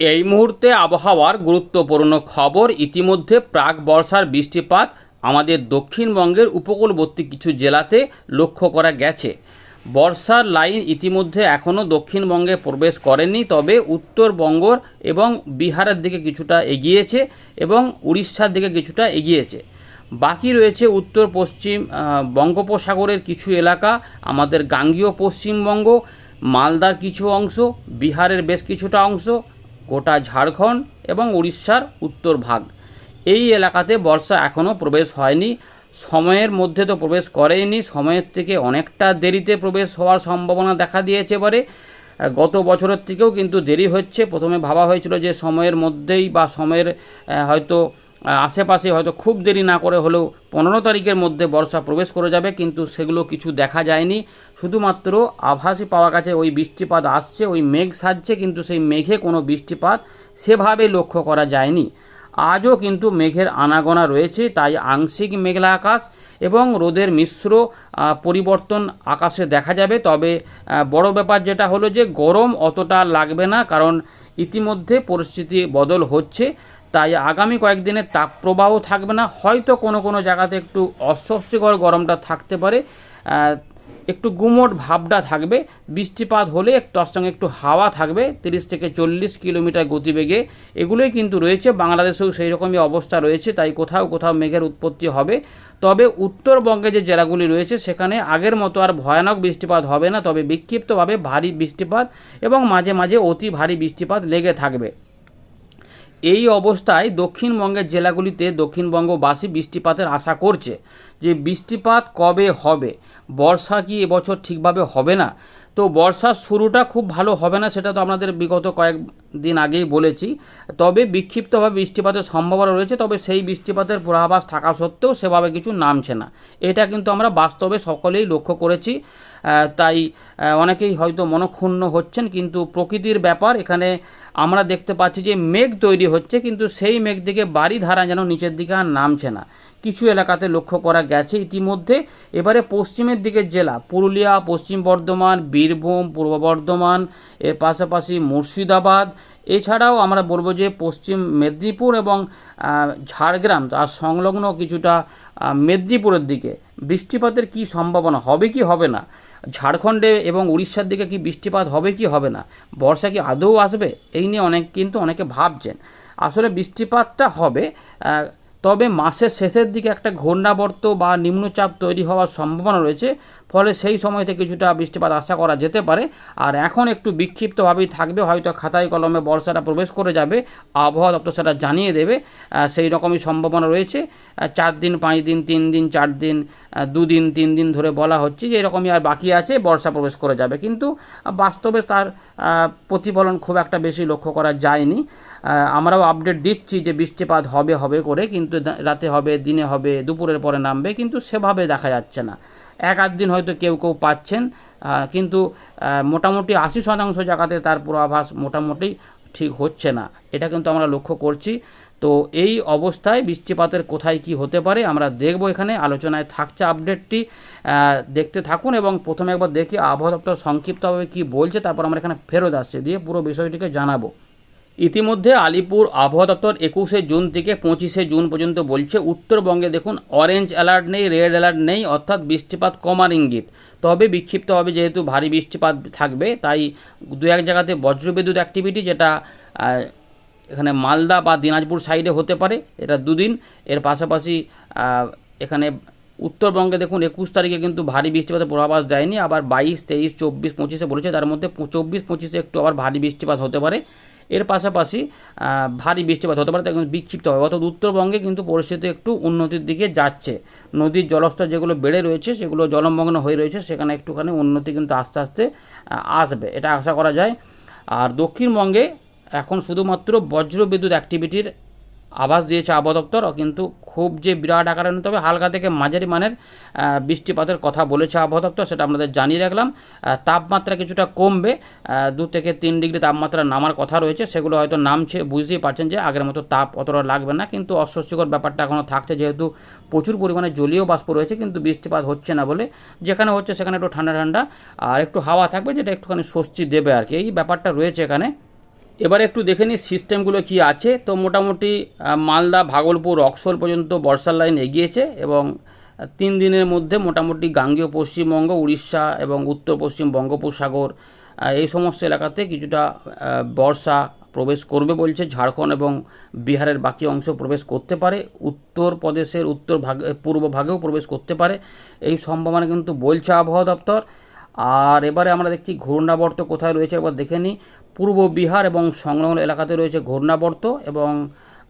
এই মুহূর্তে আবহাওয়ার গুরুত্বপূর্ণ খবর। ইতিমধ্যে প্রাক বর্ষার বৃষ্টিপাত আমাদের দক্ষিণবঙ্গের উপকূলবর্তী কিছু জেলাতে লক্ষ্য করা গেছে। বর্ষার লাইন ইতিমধ্যে এখনও দক্ষিণবঙ্গে প্রবেশ করেনি, তবে উত্তরবঙ্গর এবং বিহারের দিকে কিছুটা এগিয়েছে এবং উড়িষ্যার দিকে কিছুটা এগিয়েছে। বাকি রয়েছে উত্তর, পশ্চিম বঙ্গোপসাগরের কিছু এলাকা, আমাদের গাঙ্গীয় পশ্চিমবঙ্গ, মালদার কিছু অংশ, বিহারের বেশ কিছুটা অংশ গোটা ঝাড়খণ্ড এবং উড়িষ্যার উত্তর ভাগ। এই এলাকাতে বর্ষা এখনও প্রবেশ হয়নি। সময়ের মধ্যে তো প্রবেশ করেইনি। সময়ের থেকে অনেকটা দেরিতে প্রবেশ হওয়ার সম্ভাবনা দেখা দিয়েছে এবারে। গত বছরের থেকেও কিন্তু দেরি হচ্ছে। প্রথমে ভাবা হয়েছিল যে সময়ের মধ্যেই বা সময়ের হয়তো আশেপাশে হয়তো খুব দেরি না করে হলেও পনেরো তারিখের মধ্যে বর্ষা প্রবেশ করে যাবে, কিন্তু সেগুলো কিছু দেখা যায়নি। শুধুমাত্র আভাসই পাওয়া গেছে, ওই বৃষ্টিপাত আসছে, ওই মেঘ সাজছে, কিন্তু সেই মেঘে কোনো বৃষ্টিপাত সেভাবে লক্ষ্য করা যায়নি। আজও কিন্তু মেঘের আনাগোনা রয়েছে, তাই আংশিক মেঘলা আকাশ এবং রোদের মিশ্র পরিবর্তন আকাশে দেখা যাবে। তবে বড় ব্যাপার যেটা হলো যে গরম অতটা লাগবে না, কারণ ইতিমধ্যে পরিস্থিতি বদল হচ্ছে। তাই আগামী কয়েকদিনে তাপপ্রবাহ থাকবে না। হয়তো কোনো কোনো জায়গাতে একটু অস্বস্তিকর গরমটা থাকতে পারে। একটু গুমোট ভাবটা থাকবে। বৃষ্টিপাত হলে একটু তার সঙ্গে একটু হাওয়া থাকবে। তিরিশ থেকে চল্লিশ কিলোমিটার গতিবেগে। এগুলোই কিন্তু রয়েছে। বাংলাদেশেও সেই রকমই অবস্থা রয়েছে। তাই কোথাও কোথাও মেঘের উৎপত্তি হবে। তবে উত্তরবঙ্গে যে জেলাগুলি রয়েছে, সেখানে আগের মতো আর ভয়ানক বৃষ্টিপাত হবে না। তবে বিক্ষিপ্তভাবে ভারী বৃষ্টিপাত এবং মাঝে মাঝে অতি ভারী বৃষ্টিপাত লেগে থাকবে। এই অবস্থায় দক্ষিণবঙ্গের জেলাগুলিতে দক্ষিণবঙ্গবাসী বৃষ্টিপাতের আশা করছে যে বৃষ্টিপাত কবে হবে? বর্ষা কি এবছর ঠিকভাবে হবে না? তো বর্ষার শুরুটা খুব ভালো হবে না সেটা তো আপনাদের বিগত কয়েক দিন আগেই বলেছি। তবে বিক্ষিপ্তভাবে বৃষ্টিপাতের সম্ভাবনা রয়েছে, তবে সেই বৃষ্টিপাতের পূর্বাভাস থাকা সত্ত্বেও সেভাবে কিছু নামছে না। এটা কিন্তু আমরা বাস্তবে সকলেই লক্ষ্য করেছি। তাই অনেকেই হয়তো মনক্ষুণ্ণ হচ্ছেন, কিন্তু প্রকৃতির ব্যাপার এখানে আমরা দেখতে পাচ্ছি যে মেঘ তৈরি হচ্ছে, কিন্তু সেই মেঘ দিকে বাড়ি ধারা যেন নিচের দিকে আর নামছে না। কিছু এলাকাতে লক্ষ্য করা গেছে ইতিমধ্যে। এবারে পশ্চিমের দিকের জেলা, পুরুলিয়া, পশ্চিম বর্ধমান, বীরভূম, পূর্ব বর্ধমান, এর পাশাপাশি মুর্শিদাবাদ এছাড়াও আমরা বলব যে পশ্চিম মেদিনীপুর এবং ঝাড়গ্রাম আর সংলগ্ন কিছুটা মেদিনীপুরের দিকে। বৃষ্টিপাতের কি সম্ভাবনা? হবে কি হবে না? ঝাড়খণ্ডে এবং উড়িষ্যার দিকে কি বৃষ্টিপাত হবে কি হবে না? বর্ষা কি আদৌ আসবে? এই নিয়ে অনেক, কিন্তু অনেকে ভাবছেন। আসলে বৃষ্টিপাতটা হবে তবে মাসের শেষের দিকে একটা ঘূর্ণাবর্ত বা নিম্নচাপ তৈরি হওয়ার সম্ভাবনা রয়েছে, ফলে সেই সময়তে কিছুটা বৃষ্টিপাত আশা করা যেতে পারে। আর এখন একটু বিক্ষিপ্তভাবেই থাকবে, হয়তো খাতায় কলমে বর্ষাটা প্রবেশ করে যাবে, আবহাওয়া দপ্তর সেটা জানিয়ে দেবে সেই রকমই সম্ভাবনা রয়েছে। চার দিন, পাঁচ দিন, তিন দিন, চার দিন দুদিন, তিন দিন ধরে বলা হচ্ছে যে এরকমই আর বাকি আছে, বর্ষা প্রবেশ করে যাবে। কিন্তু বাস্তবে তার প্রতিফলন খুব একটা বেশি লক্ষ্য করা যায়নি। আমরাও আপডেট দিচ্ছি যে বৃষ্টিপাত হবে হবে করে, কিন্তু রাতে হবে, দিনে হবে, দুপুরের পরে নামবে, কিন্তু সেভাবে দেখা যাচ্ছে না। এক আধ দিন হয়তো কেউ কেউ পাচ্ছেন কিন্তু মোটামুটি আশি শতাংশ জায়গাতে তার পূর্বাভাস মোটামুটি ঠিক হচ্ছে না। এটা কিন্তু আমরা লক্ষ্য করছি। তো এই অবস্থায় বৃষ্টিপাতের কোথায় কি হতে পারে, আমরা দেখব এখানে। আলোচনায় থাকছে আপডেটটি দেখতে থাকুন এবং প্রথমে একবার দেখি আবহাওয়া দপ্তর সংক্ষিপ্তভাবে কি বলছে, তারপর আমরা এখানে ফেরত আসছে, দিয়ে পুরো বিষয়টিকে জানাব। ইতিমধ্যে আলিপুর আবহাওয়া দপ্তর একুশে জুন থেকে পঁচিশে জুন পর্যন্ত বলছে, উত্তরবঙ্গে দেখুন অরেঞ্জ অ্যালার্ট নেই রেড অ্যালার্ট নেই, অর্থাৎ বৃষ্টিপাত কমার ইঙ্গিত। তবে বিক্ষিপ্তভাবে যেহেতু ভারী বৃষ্টিপাত থাকবে, তাই দু এক জায়গাতে বজ্রবিদ্যুৎ অ্যাক্টিভিটি যেটা এখানে মালদা বা দিনাজপুর সাইডে হতে পারে, এটা দুদিন। এর পাশাপাশি এখানে উত্তরবঙ্গে দেখুন, একুশ তারিখে কিন্তু ভারী বৃষ্টিপাতের পূর্বাভাস দেয়নি, আবার বাইশ, তেইশ, চব্বিশ, পঁচিশে বলেছে, তার মধ্যে চব্বিশ, পঁচিশে একটু আবার ভারী বৃষ্টিপাত হতে পারে। এর পাশাপাশি ভারী বৃষ্টিপাত হতে পারে তাই কিন্তু বিক্ষিপ্ত হবে। অর্থাৎ উত্তরবঙ্গে কিন্তু পরিস্থিতি একটু উন্নতির দিকে যাচ্ছে। নদীর জলস্তর যেগুলো বেড়ে রয়েছে, সেগুলো জলমগ্ন হয়ে রয়েছে, সেখানে একটুখানি উন্নতি কিন্তু আস্তে আস্তে আসবে। এটা আশা করা যায়। আর দক্ষিণবঙ্গে এখন শুধুমাত্র বজ্রবিদ্যুৎ অ্যাক্টিভিটির আভাস দিয়েছে আবহাওয়া দপ্তর কিন্তু খুব যে বিরাট আকারে নয়, তবে হালকা থেকে মাঝারি মানের বৃষ্টিপাতের কথা বলেছে আবহাওয়া দপ্তর সেটা আপনাদের জানিয়ে রাখলাম। তাপমাত্রা কিছুটা কমবে দু থেকে তিন ডিগ্রি তাপমাত্রা নামার কথা রয়েছে সেগুলো হয়তো নামছে বুঝতেই পারছেন যে আগের মতো তাপ অতটা লাগবে না কিন্তু অস্বস্তিকর ব্যাপারটা এখনও থাকছে যেহেতু প্রচুর পরিমাণে জলীয় বাষ্প রয়েছে কিন্তু বৃষ্টিপাত হচ্ছে না বলে যেখানে হচ্ছে সেখানে একটু ঠান্ডা ঠান্ডা আর একটু হাওয়া থাকবে যেটা একটুখানি স্বস্তি দেবে আর কি। এই ব্যাপারটা রয়েছে এখানে। এবারে একটু দেখে নিই সিস্টেমগুলো কি আছে। তো মোটামুটি মালদা, ভাগলপুর রক্সোল পর্যন্ত বর্ষার লাইন এগিয়েছে এবং তিন দিনের মধ্যে মোটামুটি গাঙ্গীয় পশ্চিমবঙ্গ, উড়িষ্যা এবং উত্তর পশ্চিম বঙ্গোপসাগর এই সমস্ত এলাকাতে কিছুটা বর্ষা প্রবেশ করবে বলছে। ঝাড়খণ্ড এবং বিহারের বাকি অংশ প্রবেশ করতে পারে। উত্তর প্রদেশের উত্তর ভাগ পূর্ব ভাগেও প্রবেশ করতে পারে। এই সম্ভাবনা কিন্তু বলছে আবহাওয়া দপ্তর। আর এবারে আমরা দেখছি ঘূর্ণাবর্ত কোথায় রয়েছে একবার দেখে নিই। পূর্ব বিহার এবং সংলগ্ন এলাকাতে রয়েছে ঘূর্ণাবর্ত এবং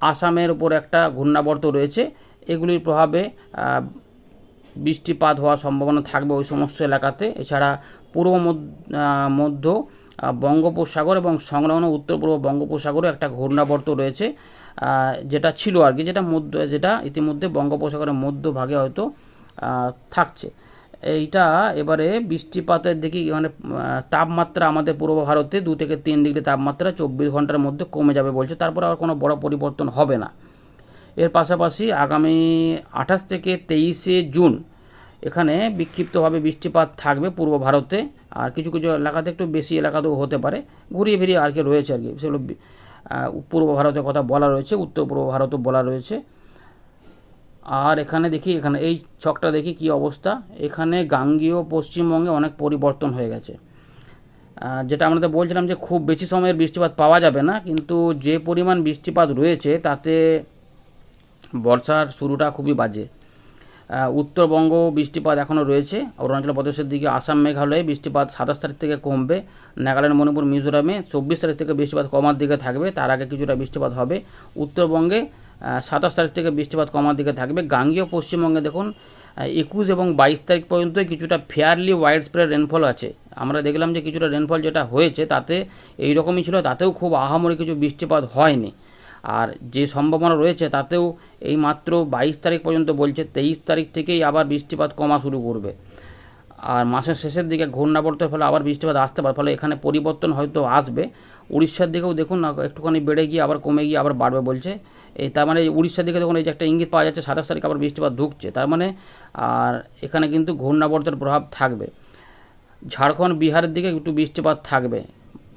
আসামের উপর একটা ঘূর্ণাবর্ত রয়েছে। এগুলির প্রভাবে বৃষ্টিপাত হওয়ার সম্ভাবনা থাকবে ওই সমস্ত এলাকাতে। এছাড়া পূর্ব মধ্য- বঙ্গোপসাগর এবং সংলগ্ন উত্তর পূর্ব বঙ্গোপসাগরে একটা ঘূর্ণাবর্ত রয়েছে যেটা ছিল আর কি, যেটা মধ্য, যেটা ইতিমধ্যে বঙ্গোপসাগরের মধ্যভাগে হয়তো থাকছে। এইটা এবারে বৃষ্টিপাতের দেখি মানে তাপমাত্রা আমাদের পূর্ব ভারতে দু থেকে তিন ডিগ্রি তাপমাত্রা চব্বিশ ঘণ্টার মধ্যে কমে যাবে বলছে। তারপর আর কোনো বড় পরিবর্তন হবে না। এর পাশাপাশি আগামী আঠাশ থেকে তেইশে জুন এখানে বিক্ষিপ্তভাবে বৃষ্টিপাত থাকবে পূর্ব ভারতে। আর কিছু কিছু এলাকাতে একটু বেশি এলাকাতেও হতে পারে। ঘুরিয়ে ফিরিয়ে আর কি রয়েছে আর কি। সেগুলো পূর্ব ভারতের কথা বলা রয়েছে, উত্তর পূর্ব ভারতও বলা রয়েছে। আর এখানে দেখি, এখানে এই ছকটা দেখি কি অবস্থা। এখানে গাঙ্গীয় পশ্চিমবঙ্গে অনেক পরিবর্তন হয়ে গেছে। যেটা আমরা তো বলছিলাম যে খুব বেশি সময়ের বৃষ্টিপাত পাওয়া যাবে না, কিন্তু যে পরিমাণ বৃষ্টিপাত রয়েছে, তাতে বর্ষার শুরুটা খুবই বাজে। উত্তরবঙ্গ বৃষ্টিপাত এখনও রয়েছে। অরুণাচল প্রদেশের দিকে, আসাম, মেঘালয়ে বৃষ্টিপাত সাতাশ তারিখ থেকে কমবে। নাগাল্যান্ড, মণিপুর, মিজোরামে চব্বিশ তারিখ থেকে বৃষ্টিপাত কমার দিকে থাকবে। তার আগে কিছুটা বৃষ্টিপাত হবে। উত্তরবঙ্গে সাতাশ তারিখ থেকে বৃষ্টিপাত কমার দিকে থাকবে। গাঙ্গীয় পশ্চিমবঙ্গে দেখুন একুশ এবং বাইশ তারিখ পর্যন্ত কিছুটা ফেয়ারলি ওয়াইড স্প্রেড রেনফল আছে। আমরা দেখলাম যে কিছুটা রেনফল যেটা হয়েছে, তাতে এই রকমই ছিল, তাতেও খুব আহামরি কিছু বৃষ্টিপাত হয়নি। আর যে সম্ভাবনা রয়েছে, তাতেও এই মাত্র বাইশ তারিখ পর্যন্ত বলছে, তেইশ তারিখ থেকেই আবার বৃষ্টিপাত কমা শুরু করবে। আর মাসের শেষের দিকে ঘূর্ণাবর্তের ফলে আবার বৃষ্টিপাত আসতে পারে, ফলে এখানে পরিবর্তন হয়তো আসবে। উড়িষ্যার দিকেও দেখুন না, একটুখানি বেড়ে গিয়ে আবার কমে গিয়ে আবার বাড়বে বলছে। এই তার মানে উড়িষ্যার দিকে দেখুন, এই যে একটা ইঙ্গিত পাওয়া যাচ্ছে, সাতাশ তারিখ আবার বৃষ্টিপাত ঢুকছে তার মানে আর এখানে কিন্তু ঘূর্ণাবর্তের প্রভাব থাকবে। ঝাড়খণ্ড, বিহারের দিকে একটু বৃষ্টিপাত থাকবে।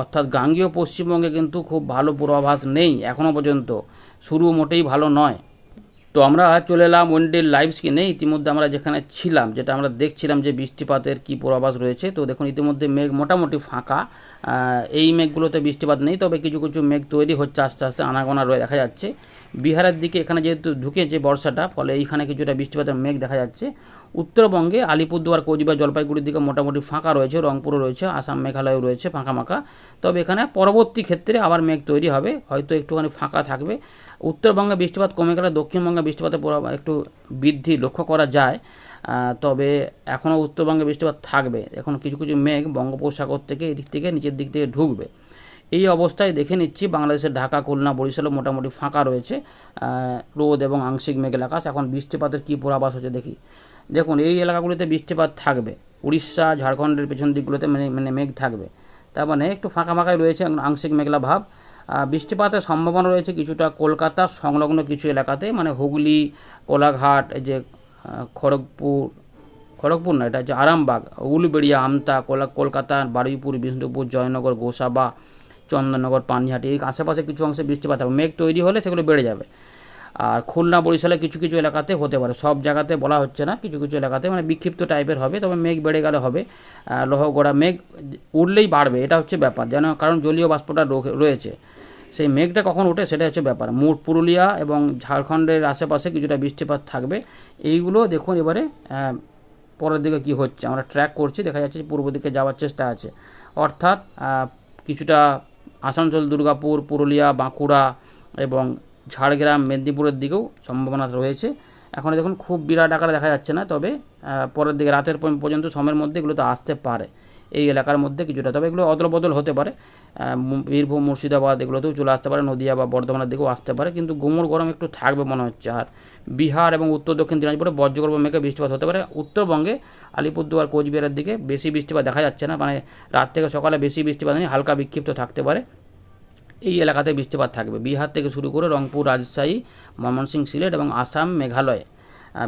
অর্থাৎ গাঙ্গীয় পশ্চিমবঙ্গে কিন্তু খুব ভালো পূর্বাভাস নেই এখনও পর্যন্ত। শুরু মোটেই ভালো নয়। তো আমরা চলে এলাম ওয়েন্ডে লাইভ স্ক্রিনে। ইতিমধ্যে আমরা যেখানে ছিলাম, যেটা আমরা দেখছিলাম যে বৃষ্টিপাতের কী পূর্বাভাস রয়েছে, তো দেখুন ইতিমধ্যে মেঘ মোটামুটি ফাঁকা। এই মেঘগুলোতে বৃষ্টিপাত নেই, তবে কিছু কিছু মেঘ তৈরি হচ্ছে আস্তে আস্তে, আনাগোনা রয়ে দেখা যাচ্ছে। বিহারের দিকে এখানে যেহেতু ঢুকেছে বর্ষাটা, ফলে এইখানে কিছুটা বৃষ্টিপাতের মেঘ দেখা যাচ্ছে। উত্তরবঙ্গে আলিপুরদুয়ার, কোচবিহার, জলপাইগুড়ির দিকে মোটামুটি ফাঁকা রয়েছে, রংপুরও রয়েছে, আসাম মেঘালয়ও রয়েছে ফাঁকা মাখা। তবে এখানে পরবর্তী ক্ষেত্রে আবার মেঘ তৈরি হবে, হয়তো একটুখানি ফাঁকা থাকবে। উত্তরবঙ্গে বৃষ্টিপাত কমে গেলে দক্ষিণবঙ্গে বৃষ্টিপাতের প্রভাব একটু বৃদ্ধি লক্ষ্য করা যায় তবে এখনও উত্তরবঙ্গে বৃষ্টিপাত থাকবে। এখন কিছু কিছু মেঘ বঙ্গোপসাগর থেকে এদিক থেকে নিচের দিক থেকে ঢুকবে। এই অবস্থায় দেখে নিচ্ছি বাংলাদেশের ঢাকা, খুলনা, বরিশালও মোটামুটি ফাঁকা রয়েছে রোদ এবং আংশিক মেঘের আকাশ। এখন বৃষ্টিপাতের কী পূর্বাভাস হচ্ছে দেখি। দেখুন, এই এলাকাগুলিতে বৃষ্টিপাত থাকবে। উড়িষ্যা, ঝাড়খণ্ডের পেছন দিকগুলোতে মানে মানে মেঘ থাকবে। তার মানে একটু ফাঁকা ফাঁকাই রয়েছে আংশিক মেঘলা ভাব। বৃষ্টিপাতের সম্ভাবনা রয়েছে কিছুটা কলকাতা, সংলগ্ন কিছু এলাকাতে মানে হুগলি, কোলাঘাট যে খড়গপুর খড়গপুর না, এটা যে আরামবাগ, উলবেড়িয়া, আমতা, কোলা, কলকাতা, বারুইপুর, বিষ্ণুপুর, জয়নগর, গোসাবা, চন্দননগর, পানিহাটি, এই আশেপাশে কিছু অংশে বৃষ্টিপাত হবে। মেঘ তৈরি হলে সেগুলো বেড়ে যাবে। আর খুলনা বরিশালে কিছু কিছু এলাকাতে হতে পারে। সব জায়গাতে বলা হচ্ছে না, কিছু কিছু এলাকাতে। মানে বিক্ষিপ্ত টাইপের হবে, তবে মেঘ বেড়ে গেলে হবে। লহগড়া মেঘ উঠলেই বাড়বে, এটা হচ্ছে ব্যাপার। যেন কারণ জলীয় বাষ্পটা রয়েছে। সেই মেঘটা কখন ওঠে সেটা হচ্ছে ব্যাপার। মুট পুরুলিয়া এবং ঝাড়খণ্ডের আশেপাশে কিছুটা বৃষ্টিপাত থাকবে। এইগুলো দেখুন এবারে পরের দিকে কি হচ্ছে। আমরা ট্র্যাক করছি, দেখা যাচ্ছে পূর্ব দিকে যাওয়ার চেষ্টা আছে। অর্থাৎ কিছুটা আসানসোল, দুর্গাপুর, পুরুলিয়া, বাঁকুড়া এবং ঝাড়গ্রাম, মেদিনীপুরের দিকেও সম্ভাবনা রয়েছে। এখন দেখুন, খুব বিরাট আকারে দেখা যাচ্ছে না, তবে পরের দিকে রাতের পর- পর্যন্ত সময়ের মধ্যে এগুলো তো আসতে পারে। এই এলাকার মধ্যে কিছুটা, তবে এগুলো অদল বদল হতে পারে। বীরভূম, মুর্শিদাবাদ এগুলোতেও চলে আসতে পারে, নদিয়া বা বর্ধমানের দিকেও আসতে পারে, কিন্তু গুমোর গরম একটু থাকবে মনে হচ্ছে। আর বিহার এবং উত্তর দক্ষিণ দিনাজপুরে বজ্রগর্ভ মেঘে বৃষ্টিপাত হতে পারে। উত্তরবঙ্গে আলিপুরদুয়ার, কোচবিহারের দিকে বেশি বৃষ্টিপাত দেখা যাচ্ছে না মানে রাত থেকে সকালে বেশি বৃষ্টিপাত নেই, হালকা বিক্ষিপ্ত থাকতে পারে। এই এলাকাতে বৃষ্টিপাত থাকবে। বিহার থেকে শুরু করে রংপুর, রাজশাহী ময়মনসিংহ সিলেট এবং আসাম, মেঘালয়ে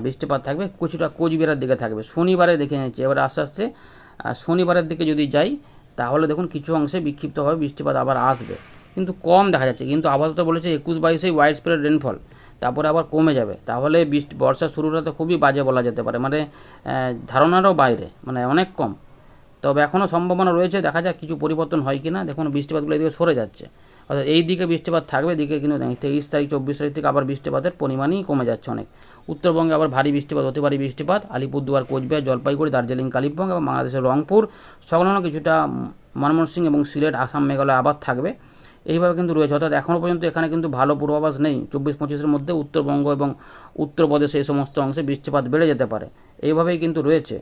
বৃষ্টিপাত থাকবে। কিছুটা কোচবিহারের দিকে থাকবে। শনিবারে দেখে নিচ্ছি এবার আস্তে আস্তে শনিবারের দিকে যদি যাই, তাহলে দেখুন কিছু অংশে বিক্ষিপ্তভাবে বৃষ্টিপাত আবার আসবে। কিন্তু কম দেখা যাচ্ছে। কিন্তু আপাতত বলেছে একুশ বাইশেই ওয়াইড স্প্রেড রেনফল। তারপরে আবার কমে যাবে। তাহলে বৃষ্টি, বর্ষা শুরুটা তো খুবই বাজে বলা যেতে পারে। মানে ধারণারও বাইরে। মানে অনেক কম। তবে এখনও সম্ভাবনা রয়েছে। দেখা যাক কিছু পরিবর্তন হয় কি না দেখুন বৃষ্টিপাতগুলো এদিকে সরে যাচ্ছে। অর্থাৎ এই দিকে বৃষ্টিপাত থাকবে, এদিকে কিন্তু নেই। তেইশ তারিখ, চব্বিশ তারিখ থেকে আবার বৃষ্টিপাতের পরিমাণই কমে যাচ্ছে অনেক। উত্তরবঙ্গে আবার ভারী বৃষ্টিপাত হতে পারে বৃষ্টিপাত। আলিপুরদুয়ার, কোচবিহার, জলপাইগুড়ি, দার্জিলিং, কালিম্পং এবং বাংলাদেশের রংপুর সংলগ্ন কিছুটা ময়মনসিংহ এবং সিলেট, আসাম, মেঘালয় আবার থাকবে। এইভাবে কিন্তু রয়েছে। অর্থাৎ এখনও পর্যন্ত এখানে কিন্তু ভালো পূর্বাভাস নেই। চব্বিশ পঁচিশের মধ্যে উত্তরবঙ্গ এবং উত্তরপ্রদেশে এই সমস্ত অংশে বৃষ্টিপাত বেড়ে যেতে পারে। এইভাবেই কিন্তু রয়েছে।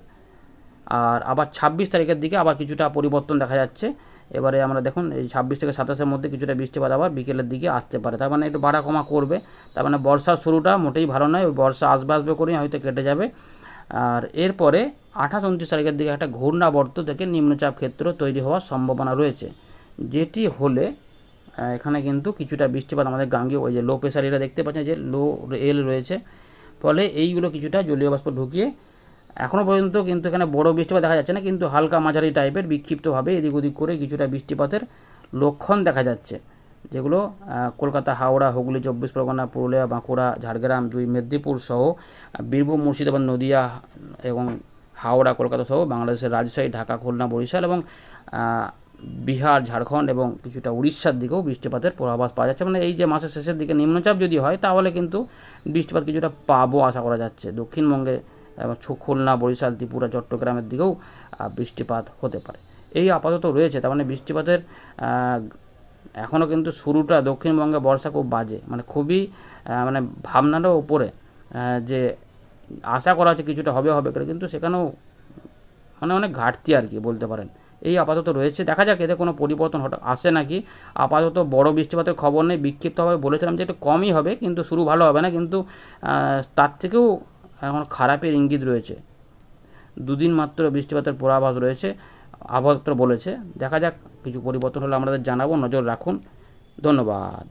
আর আবার ছাব্বিশ তারিখের দিকে আবার কিছুটা পরিবর্তন দেখা যাচ্ছে। এবারে আমরা দেখুন, এই ছাব্বিশ থেকে সাতাশের মধ্যে কিছুটা বৃষ্টিপাত আবার বিকেলের দিকে আসতে পারে। তার মানে একটু বাড়া কমা করবে। তার মানে বর্ষার শুরুটা মোটেই ভালো নয় বর্ষা আসবে আসবে করে হয়তো কেটে যাবে। আর এরপরে আঠাশ উনত্রিশ তারিখের দিকে একটা ঘূর্ণাবর্ত থেকে নিম্নচাপ ক্ষেত্র তৈরি হওয়ার সম্ভাবনা রয়েছে। যেটি হলে এখানে কিন্তু কিছুটা বৃষ্টিপাত আমাদের গাঙ্গে ওই যে লো প্রেশার এটা দেখতে পাচ্ছেন যে লো এল রয়েছে। ফলে এইগুলো কিছুটা জলীয় বাষ্প ঢুকিয়ে এখনও পর্যন্ত কিন্তু এখানে বড় বৃষ্টিপাত দেখা যাচ্ছে না, কিন্তু হালকা মাঝারি টাইপের বিক্ষিপ্তভাবে এদিক ওদিক করে কিছুটা বৃষ্টিপাতের লক্ষণ দেখা যাচ্ছে, যেগুলো কলকাতা, হাওড়া, হুগলি, চব্বিশ পরগনা, পুরুলিয়া, বাঁকুড়া, ঝাড়গ্রাম, দুই মেদিনীপুর সহ বীরভূম, মুর্শিদাবাদ, নদিয়া এবং হাওড়া, কলকাতা সহ বাংলাদেশের রাজশাহী, ঢাকা, খুলনা, বরিশাল এবং বিহার, ঝাড়খণ্ড এবং কিছুটা উড়িষ্যার দিকেও বৃষ্টিপাতের পূর্বাভাস পাওয়া যাচ্ছে। মানে এই যে মাসের শেষের দিকে নিম্নচাপ যদি হয়, তাহলে কিন্তু বৃষ্টিপাত কিছুটা পাবো আশা করা যাচ্ছে। দক্ষিণবঙ্গে এবং খুলনা, বরিশাল, ত্রিপুরা, চট্টগ্রামের দিকেও বৃষ্টিপাত হতে পারে। এই আপাতত রয়েছে, তার মানে বৃষ্টিপাতের এখনও কিন্তু শুরুটা দক্ষিণবঙ্গে বর্ষা খুব বাজে। মানে খুবই মানে ভাবনারও ওপরে যে আশা করা হচ্ছে কিছুটা হবে হবে করে, কিন্তু সেখানেও মানে অনেক ঘাটতি আর কি বলতে পারেন। এই আপাতত রয়েছে। দেখা যাক, এতে কোনো পরিবর্তন হঠাৎ আসে নাকি। আপাতত বড় বৃষ্টিপাতের খবর নেই। বিক্ষিপ্তভাবে বলেছিলাম যে একটু কমই হবে, কিন্তু শুরু ভালো হবে না, কিন্তু তার থেকেও এখন খারাপের ইঙ্গিত রয়েছে। দুদিন মাত্র বৃষ্টিপাতের পূর্বাভাস রয়েছে আবহাওয়া বলেছে। দেখা যাক, কিছু পরিবর্তন হলে আমাদের জানাব। নজর রাখুন। ধন্যবাদ।